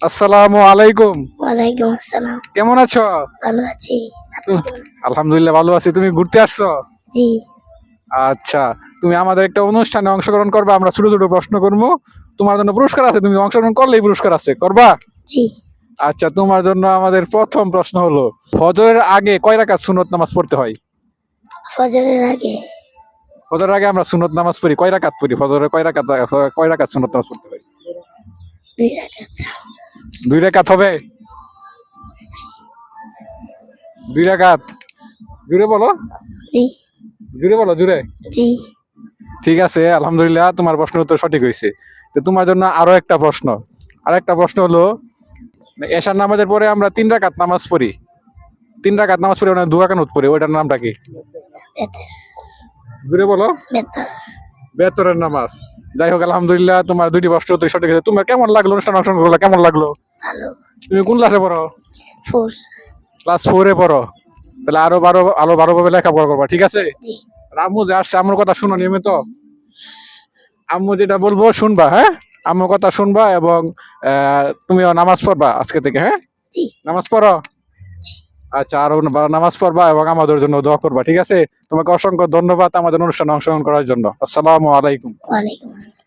আসসালামু আলাইকুম। ওয়ালাইকুম আসসালাম। কেমন আছো? ভালো আছি। আলহামদুলিল্লাহ ভালো আছি। তুমি ঘুরতে আসছো? জি। আচ্ছা তুমি আমাদের একটা অনুষ্ঠানে অংশগ্রহণ করবে আমরা ছোট ছোট প্রশ্ন করব। তোমার জন্য পুরস্কার আছে তুমি অংশগ্রহণ করলেই পুরস্কার আছে করবা? জি। আচ্ছা তোমার জন্য আমাদের প্রথম প্রশ্ন হলো ফজরের আগে কয় রাকাত সুনত নামাজ পড়তে হয়? ফজরের আগে। ফজরের আগে আমরা সুনত নামাজ পড়ি কয় রাকাত পড়ি? ফজরের কয় রাকাত কয় রাকাত সুনত নামাজ পড়তে হয়? দুই রাকাত। দুই রাকাত হবে। দুই রাকাত জুড়ে বলো। জুড়ে বলো জুড়ে। ঠিক আছে আলহামদুলিল্লাহ তোমার প্রশ্নের উত্তর সঠিক হয়েছে। তো তোমার জন্য আরও একটা প্রশ্ন। আর একটা প্রশ্ন হলো এশার নামাজের পরে আমরা তিন রাকাত নামাজ পড়ি। তিন রাকাত নামাজ পড়ি ওটা দুয়া কানুত পড়ি ওইটার নামটা কি? ঘুরে বলো। বেতরের নামাজ। যাই হোক আলহামদুলিল্লাহ তোমার দুইটি প্রশ্ন উত্তর সঠিক হয়েছে। তোমার কেমন লাগল অনুষ্ঠান অংশগ্রহণ করল কেমন লাগল? ভালো। তুমি কোন ক্লাসে পড়ো? ফোর ক্লাস ফোরে পড়ো। তাহলে আরও বারো আরও বারো ভাবে লেখাপড়া করবা ঠিক আছে? আম্মু যে আসছে আম্মুর কথা শুনো নিয়মিত। আম্মু যেটা বলব শুনবা হ্যাঁ? আম্মুর কথা শুনবা এবং তুমিও নামাজ পড়বা আজকে থেকে হ্যাঁ? নামাজ পড়ো? আচ্ছা আরও নামাজ পড়বা এবং আমাদের জন্য দোয়া করবা ঠিক আছে? তোমাকে অসংখ্য ধন্যবাদ আমাদের অনুষ্ঠানে অংশগ্রহণ করার জন্য। আসসালামু আলাইকুম। ওয়ালাইকুম আসসালাম।